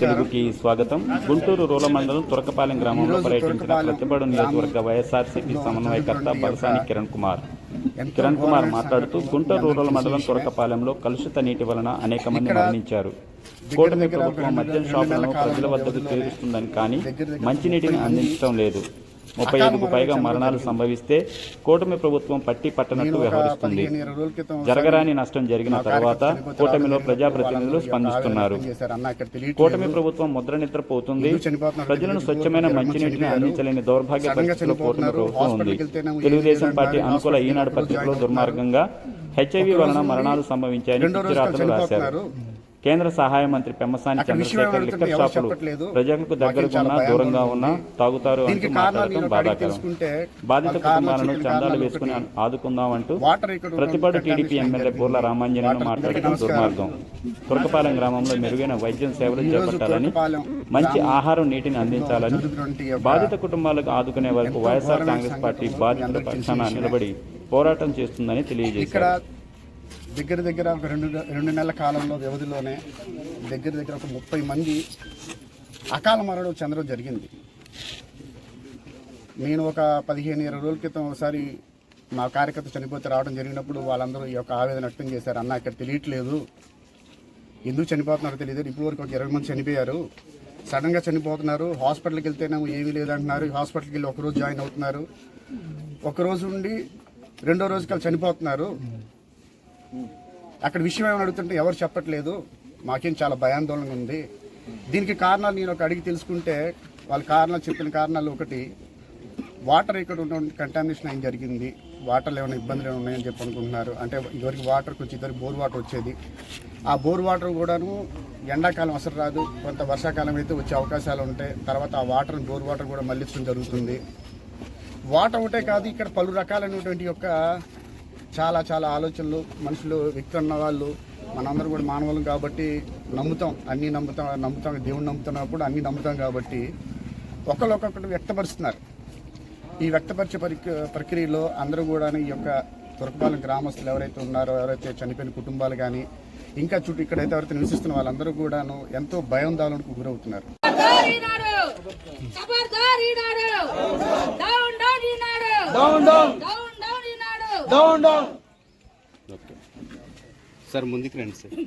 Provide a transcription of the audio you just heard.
కి స్వాగతం. గుంటూరు రూరల్ మండలం తురకపాలెం గ్రామంలో పర్యటించిన ప్రతిపాడు నియోజకవర్గ వైఎస్ఆర్సీపీ సమన్వయకర్త బలసాని కిరణ్ కుమార్. కిరణ్ కుమార్ మాట్లాడుతూ గుంటూరు రూరల్ మండలం తురకపాలెంలో కలుషిత నీటి వలన అనేక మంది మరణించారు. కూటమి ప్రభుత్వం మద్యం షాపులను ప్రజల వద్దకు చేరుస్తుందని కానీ మంచినీటిని అందించడం లేదు. ముప్పై ఐదుకు పైగా మరణాలు సంభవిస్తే కూటమి ప్రభుత్వం పట్టి పట్టనట్టు వ్యవహరిస్తుంది. జరగరాని నష్టం జరిగిన తర్వాత కూటమిలో ప్రజాప్రతినిధులు స్పందిస్తున్నారు. కూటమి ప్రభుత్వం ముద్ర నిద్రపోతుంది ప్రజలను స్వచ్ఛమైన మంచినీటిని అందించలేని దౌర్భాగ్య పరిస్థితిలో కూటమి ప్రభుత్వం ఉంది. తెలుగుదేశం పార్టీ అనుకూల ఈనాడు పత్రికలో దుర్మార్గంగా హెచ్ఐవి వలన మరణాలు సంభవించాయని పిచ్చిరాతలు రాశారు. కేంద్ర సహాయ మంత్రి పెమ్మసాని చంద్రశేఖర్ లిక్కర్ షాపులు. ప్రజలకు దగ్గరగా చాలా ఉన్నా దూరంగా. ఉన్నా తాగుతారు అంటూ మాట్లాడటం బాధాకరం బాధిత కుటుంబాలను చందాలు వేసుకుని ఇక్కడ ఉన్న ప్రతిపాడు టీడీపీ ఎమ్మెల్యే. పూర్ల రామాంజనేయులు మాట్లాడటం. దుర్మార్గం తురకపాలెం గ్రామంలో మెరుగైన వైద్యం సేవలు చేపట్టాలని మంచి ఆహారం నీటిని అందించాలని బాధిత కుటుంబాలకు ఆదుకునే వరకు వైఎస్ఆర్ కాంగ్రెస్ పార్టీ బాధితుల పక్షాన నిలబడి పోరాటం చేస్తుందని తెలియజేశారు దగ్గర దగ్గర ఒక రెండు రెండు నెలల కాలంలో వ్యవధిలోనే దగ్గర దగ్గర ఒక ముప్పై మంది అకాల మరణం చెందడం జరిగింది. నేను ఒక పదిహేను ఇరవై రోజుల క్రితం ఒకసారి మా కార్యకర్త చనిపోతే రావడం జరిగినప్పుడు వాళ్ళందరూ ఈ యొక్క ఆవేదన వ్యక్తం చేశారు. అన్న ఇక్కడ తెలియట్లేదు. ఎందుకు చనిపోతున్నారో తెలియదు. ఇప్పుడు వరకు ఒక ఇరవై మంది చనిపోయారు. సడన్గా చనిపోతున్నారు. హాస్పిటల్కి వెళ్తేనేమో ఏమీ లేదంటున్నారు. హాస్పిటల్కి వెళ్ళి ఒకరోజు జాయిన్ అవుతున్నారు. ఒకరోజు ఉండి రెండో రోజుకి చనిపోతున్నారు. అక్కడ విషయం ఏమైనా అడుగుతుంటే ఎవరు చెప్పట్లేదు. మాకేం చాలా భయాందోళనగా ఉంది. దీనికి కారణాలు నేను ఒక అడిగి తెలుసుకుంటే వాళ్ళ కారణాలు చెప్పిన కారణాలు ఒకటి వాటర్ ఇక్కడ ఉన్న కంటామినేషన్ ఏం జరిగింది? వాటర్లో ఏమైనా ఇబ్బందులు ఏమైనా ఉన్నాయని చెప్పి అనుకుంటున్నారు. అంటే ఇదివరకు వాటర్ కొంచెం ఇద్దరికి బోర్ వాటర్ వచ్చేది. ఆ బోర్ వాటర్ కూడాను ఎండాకాలం అసలు రాదు. కొంత వర్షాకాలం అయితే వచ్చే అవకాశాలు ఉంటాయి. తర్వాత ఆ వాటర్ బోర్ వాటర్ కూడా మళ్ళించడం జరుగుతుంది. వాటర్ ఒకటే కాదు ఇక్కడ పలు రకాలైనటువంటి యొక్క చాలా చాలా ఆలోచనలు మనుషులు వ్యక్తులు ఉన్న వాళ్ళు మనందరూ కూడా మానవులం కాబట్టి నమ్ముతాం అన్నీ నమ్ముతాం నమ్ముతాం దేవుని నమ్ముతున్నప్పుడు అన్నీ నమ్ముతాం కాబట్టి ఒకళ్ళు ఒక్కొక్కటి వ్యక్తపరుస్తున్నారు. ఈ వ్యక్తపరిచే పరిక్ ప్రక్రియలో అందరూ కూడా ఈ యొక్క తురకపాలెం గ్రామస్తులు ఎవరైతే ఉన్నారో ఎవరైతే చనిపోయిన కుటుంబాలు కానీ ఇంకా చుట్టూ ఇక్కడైతే ఎవరైతే నివసిస్తున్న వాళ్ళందరూ కూడాను ఎంతో గురవుతున్నారు. ఈనాడు ఖబర్దార్ ఈనాడు డౌన్ డౌన్! सर मुझे रही